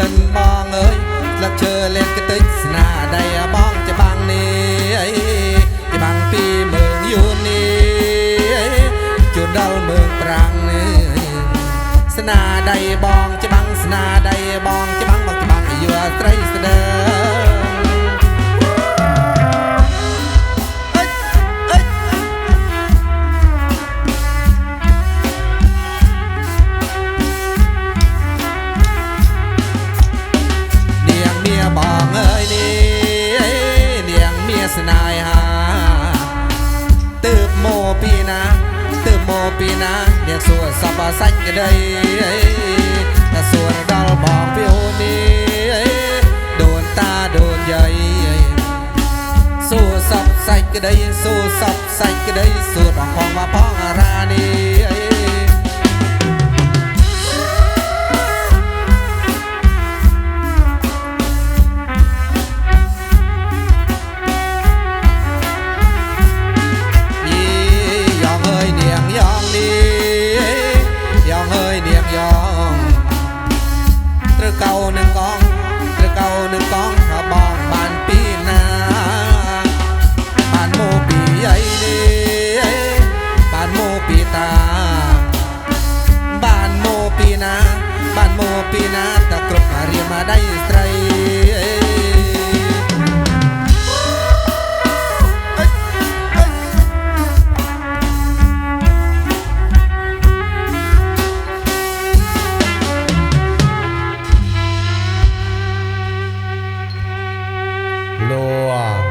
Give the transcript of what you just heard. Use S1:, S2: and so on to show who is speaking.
S1: ស្លឹកឈើលេនកតិចស្នាដៃបងច្បាំងនេះច្បាំងពីមើងយូននេះជួនដល់មើងប្រាំងនេះស្នាដៃបងច្បាំងស្នាដៃបងច្បាំងបង ស្នេហាទើបមកពីណាទើបមកពីណានាងសួរសពសាច់ក្ដីតែសួរដល់បងពីអូននេះដូនតាដូនយាយសួរសពសាច់ក្ដីសួរសពសាច់ក្ដីសួរបងផងមកផងអារា កៅនឹងកងឬកៅនឹងកងថាបងបានពីណាបានមកពីអីនេះបានមកពីតាបានមកពីណាបានមកពីណាតែគ្រប់រៀមមកដៃស្រី 哇